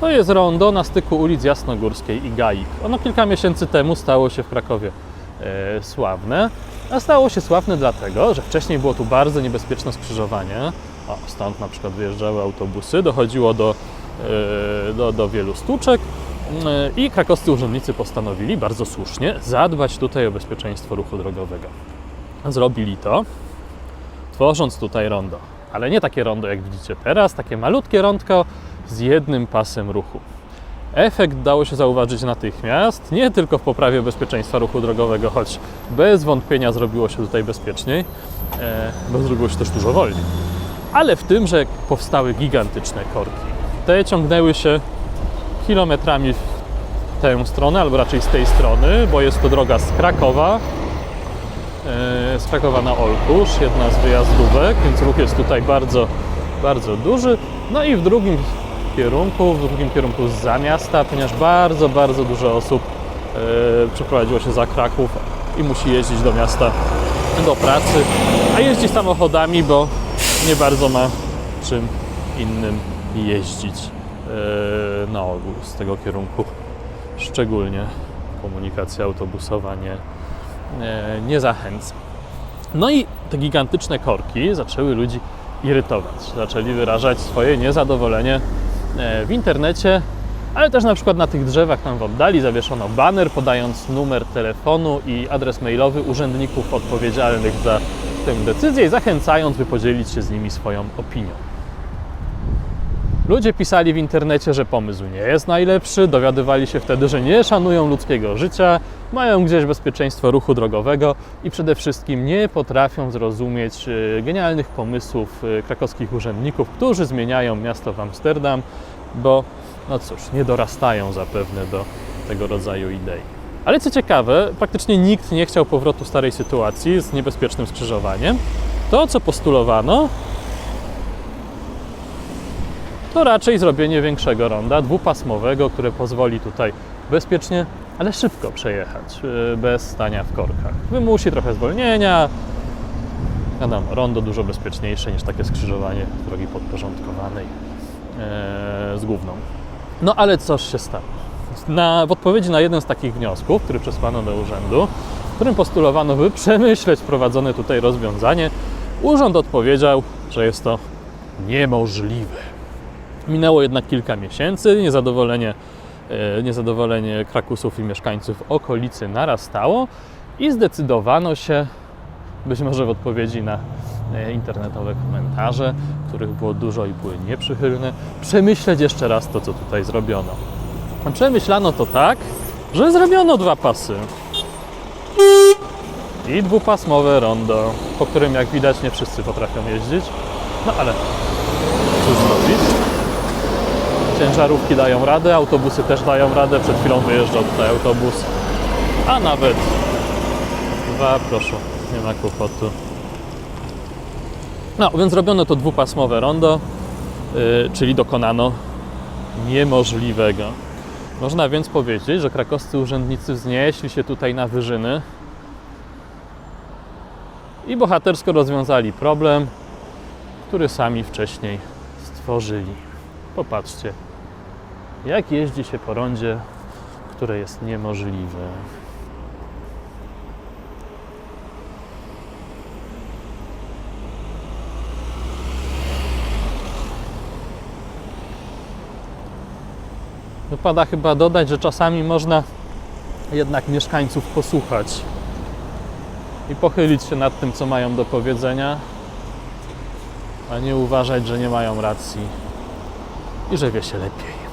To jest rondo na styku ulic Jasnogórskiej i Gaik. Ono kilka miesięcy temu stało się w Krakowie e, sławne. A stało się sławne dlatego, że wcześniej było tu bardzo niebezpieczne skrzyżowanie. O, stąd na przykład wyjeżdżały autobusy, dochodziło do, e, do, do wielu stłuczek e, i krakowscy urzędnicy postanowili, bardzo słusznie, zadbać tutaj o bezpieczeństwo ruchu drogowego. Zrobili to, tworząc tutaj rondo. Ale nie takie rondo, jak widzicie teraz, takie malutkie rondko z jednym pasem ruchu. Efekt dało się zauważyć natychmiast, nie tylko w poprawie bezpieczeństwa ruchu drogowego, choć bez wątpienia zrobiło się tutaj bezpieczniej, e, bo zrobiło się też dużo wolniej, ale w tym, że powstały gigantyczne korki. Te ciągnęły się kilometrami w tę stronę, albo raczej z tej strony, bo jest to droga z Krakowa, e, z Krakowa na Olkusz, jedna z wyjazdówek, więc ruch jest tutaj bardzo, bardzo duży. No i w drugim kierunku, w drugim kierunku za miasta, ponieważ bardzo, bardzo dużo osób e, przeprowadziło się za Kraków i musi jeździć do miasta do pracy, a jeździ samochodami, bo nie bardzo ma czym innym jeździć e, na ogół z tego kierunku. Szczególnie komunikacja autobusowa nie, nie, nie zachęca. No i te gigantyczne korki zaczęły ludzi irytować. Zaczęli wyrażać swoje niezadowolenie w internecie, ale też na przykład na tych drzewach tam w oddali zawieszono baner podając numer telefonu i adres mailowy urzędników odpowiedzialnych za tę decyzję i zachęcając, by podzielić się z nimi swoją opinią. Ludzie pisali w internecie, że pomysł nie jest najlepszy, dowiadywali się wtedy, że nie szanują ludzkiego życia, mają gdzieś bezpieczeństwo ruchu drogowego i przede wszystkim nie potrafią zrozumieć e, genialnych pomysłów e, krakowskich urzędników, którzy zmieniają miasto w Amsterdam, bo no cóż, nie dorastają zapewne do tego rodzaju idei. Ale co ciekawe, praktycznie nikt nie chciał powrotu starej sytuacji z niebezpiecznym skrzyżowaniem. To, co postulowano, to raczej zrobienie większego ronda, dwupasmowego, które pozwoli tutaj bezpiecznie, ale szybko przejechać, yy, bez stania w korkach. Wymusi trochę zwolnienia. Wiadomo, rondo dużo bezpieczniejsze niż takie skrzyżowanie drogi podporządkowanej yy, z główną. No ale coś się stało. Na, w odpowiedzi na jeden z takich wniosków, który przesłano do urzędu, w którym postulowano, by przemyśleć wprowadzone tutaj rozwiązanie, urząd odpowiedział, że jest to niemożliwe. Minęło jednak kilka miesięcy, niezadowolenie, e, niezadowolenie Krakusów i mieszkańców okolicy narastało i zdecydowano się, być może w odpowiedzi na e, internetowe komentarze, których było dużo i były nieprzychylne, przemyśleć jeszcze raz to, co tutaj zrobiono. Przemyślano to tak, że zrobiono dwa pasy i dwupasmowe rondo, po którym jak widać nie wszyscy potrafią jeździć, no ale? Ciężarówki dają radę, autobusy też dają radę. Przed chwilą wyjeżdżał tutaj autobus, a nawet dwa, proszę, nie ma kłopotu. No, więc robiono to dwupasmowe rondo, yy, czyli dokonano niemożliwego. Można więc powiedzieć, że krakowscy urzędnicy wznieśli się tutaj na wyżyny i bohatersko rozwiązali problem, który sami wcześniej stworzyli. Popatrzcie, jak jeździ się po rondzie, które jest niemożliwe. Wypada chyba dodać, że czasami można jednak mieszkańców posłuchać i pochylić się nad tym, co mają do powiedzenia, a nie uważać, że nie mają racji i że wie się lepiej.